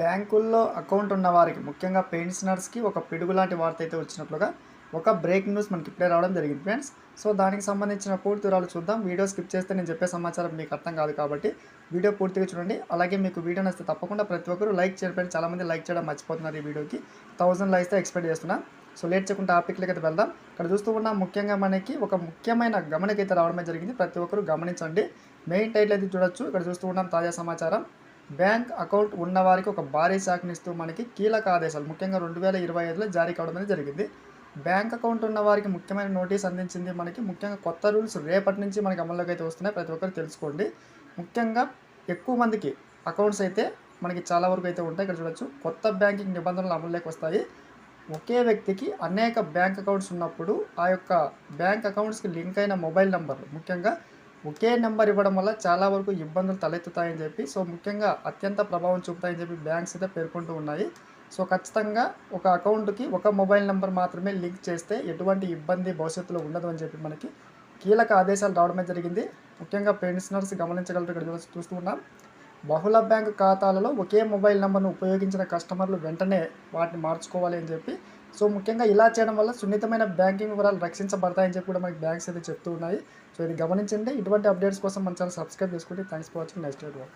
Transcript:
బ్యాంకుల్లో అకౌంట్ ఉన్న వారికి ముఖ్యంగా పెన్షనర్స్కి ఒక పిడుగు లాంటి వార్త అయితే వచ్చినట్లుగా ఒక బ్రేక్ న్యూస్ మనకి ఇప్పుడే రావడం జరిగింది ఫ్రెండ్స్. సో దానికి సంబంధించిన పూర్తి వివరాలు చూద్దాం. వీడియో స్కిప్ చేస్తే నేను చెప్పే సమాచారం మీకు అర్థం కాదు కాబట్టి వీడియో పూర్తిగా చూడండి. అలాగే మీకు వీడియో నచ్చితే తప్పకుండా ప్రతి ఒక్కరు లైక్ చేయడం చాలామంది లైక్ చేయడం మర్చిపోతున్నారు ఈ వీడియోకి. థౌసండ్ లైక్స్ ఎక్స్పెక్ట్ చేస్తున్నా. సో లేట్ చేయకుండా టాపిక్లకి అయితే వెళ్దాం. ఇక్కడ చూస్తూ ఉన్న ముఖ్యంగా మనకి ఒక ముఖ్యమైన గమనిక అయితే రావడమే జరిగింది. ప్రతి ఒక్కరు గమనించండి. మెయిన్ టైటిల్ అయితే చూడొచ్చు. ఇక్కడ చూస్తూ ఉన్నాం తాజా సమాచారం. బ్యాంక్ అకౌంట్ ఉన్న వారికి ఒక భారీ శాఖనిస్తూ మనకి కీలక ఆదేశాలు. ముఖ్యంగా రెండు వేల ఇరవై ఐదులో జారీ కావడం అనేది జరిగింది. బ్యాంక్ అకౌంట్ ఉన్న వారికి ముఖ్యమైన నోటీస్ అందించింది మనకి. ముఖ్యంగా కొత్త రూల్స్ రేపటి నుంచి మనకి అమల్లోకి అయితే వస్తున్నాయి. ప్రతి ఒక్కరు తెలుసుకోండి. ముఖ్యంగా ఎక్కువ మందికి అకౌంట్స్ అయితే మనకి చాలా వరకు అయితే ఉంటాయి. ఇక్కడ చూడొచ్చు. కొత్త బ్యాంకింగ్ నిబంధనలు అమల్లోకి వస్తాయి. ఒకే వ్యక్తికి అనేక బ్యాంక్ అకౌంట్స్ ఉన్నప్పుడు ఆ యొక్క బ్యాంక్ అకౌంట్స్కి లింక్ అయిన మొబైల్ నెంబర్ ముఖ్యంగా ఒకే నెంబర్ ఇవ్వడం వల్ల చాలా వరకు ఇబ్బందులు తలెత్తుతాయని చెప్పి సో ముఖ్యంగా అత్యంత ప్రభావం చూపుతాయని చెప్పి బ్యాంక్స్ అయితే పేర్కొంటూ ఉన్నాయి. సో ఖచ్చితంగా ఒక అకౌంట్కి ఒక మొబైల్ నెంబర్ మాత్రమే లింక్ చేస్తే ఎటువంటి ఇబ్బంది భవిష్యత్తులో ఉండదు అని చెప్పి మనకి కీలక ఆదేశాలు రావడమే జరిగింది. ముఖ్యంగా పెన్షనర్స్ గమనించగలరు ఇక్కడ చూస్తూ ఉన్నాం. బహుళ బ్యాంక్ ఖాతాలలో ఒకే మొబైల్ నెంబర్ను ఉపయోగించిన కస్టమర్లు వెంటనే వాటిని మార్చుకోవాలి అని చెప్పి సో ముఖ్యంగా ఇలా చేయడం వల్ల సున్నితమైన బ్యాంకింగ్ వివరాలు రక్షించబడతాయని చెప్పి కూడా మనకి బ్యాంక్స్ అయితే చెప్తూ ఉన్నాయి. సో ఇది గమనించండి. ఇటువంటి అప్డేట్స్ కోసం మన ఛానల్ సబ్స్క్రైబ్ చేసుకుంటే thanks for watching. Next video.